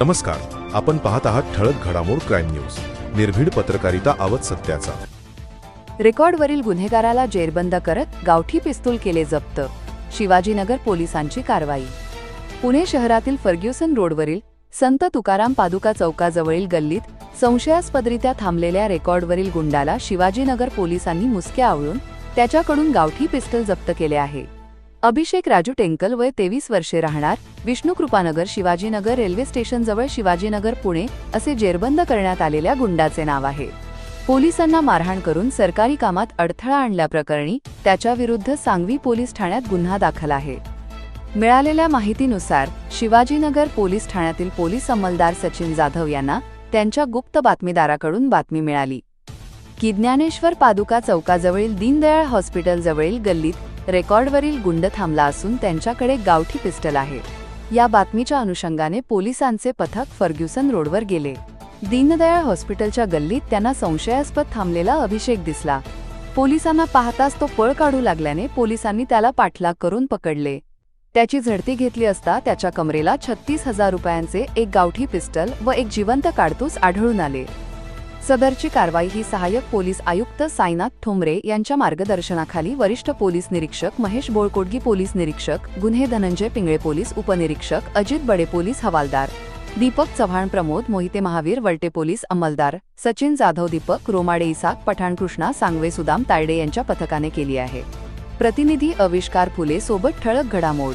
नमस्कार आपण पाहत आहात ठळक घडामोड क्राईम न्यूज. निर्भीड पत्रकारिता आवत सत्याचा. रेकॉर्डवरील गुन्हेगाराला जेरबंद करत गावठी पिस्तूल केले जप्त. शिवाजीनगर पोलिसांची कारवाई. पुणे शहरातील फर्ग्युसन रोडवरील संत तुकाराम पादुका चौकाजवळील गल्लीत संशयास्पदरित्या थांबलेल्या रेकॉर्डवरील गुंडाला शिवाजीनगर पोलिसांनी मुसक्या आवळून त्याच्याकडून गावठी पिस्तूल जप्त केले आहे. अभिषेक राजू टेंकल वय तेवीस वर्षे राहणार. विष्णुकृपानगर शिवाजीनगर रेल्वे स्टेशनजवळ शिवाजीनगर पुणे असे जेरबंद करण्यात आलेल्या गुंडाचे नाव आहे. पोलिसांना मारहाण करून सरकारी कामात अडथळा आणल्याप्रकरणी त्याच्याविरुद्ध सांगवी पोलीस ठाण्यात गुन्हा दाखल आहे. मिळालेल्या माहितीनुसार शिवाजीनगर पोलीस ठाण्यातील पोलीस अंमलदार सचिन जाधव यांना त्यांच्या गुप्त बातमीदाराकडून बातमी मिळाली. की ज्ञानेश्वर पादुका चौकाजवळील दीनदयाळ हॉस्पिटलजवळील गल्लीत रेकॉर्डवरील गुंड थांबला असून त्यांच्याकडे गावठी पिस्टल आहे. या बातमीच्या अनुषंगाने पोलिसांचे पथक फर्ग्युसन रोडवर गेले. दीनदयाळ हॉस्पिटलच्या गल्लीत त्यांना संशयास्पद थांबलेला अभिषेक दिसला. पोलिसांना पाहताच तो पळ काढू लागल्याने पोलिसांनी त्याला पाठलाग करून पकडले. त्याची झडती घेतली असता त्याच्या कमरेला छत्तीस हजार रुपयांचे एक गावठी पिस्टल व एक जिवंत काडतूस आढळून आले. सदरची कारवाई ही सहाय्यक पोलीस आयुक्त साईनाथ ठोंबरे यांच्या मार्गदर्शनाखाली वरिष्ठ पोलीस निरीक्षक महेश बोळकोडगी पोलीस निरीक्षक गुन्हे धनंजय पिंगळे पोलीस उपनिरीक्षक अजित बडे पोलीस हवालदार दीपक चव्हाण प्रमोद मोहिते महावीर वलटे पोलीस अंमलदार सचिन जाधव दीपक रोमाडे इसाक पठाणकृष्णा सांगवे सुदाम तायडे यांच्या पथकाने केली आहे. प्रतिनिधी अविष्कार फुले सोबत ठळक घडामोड.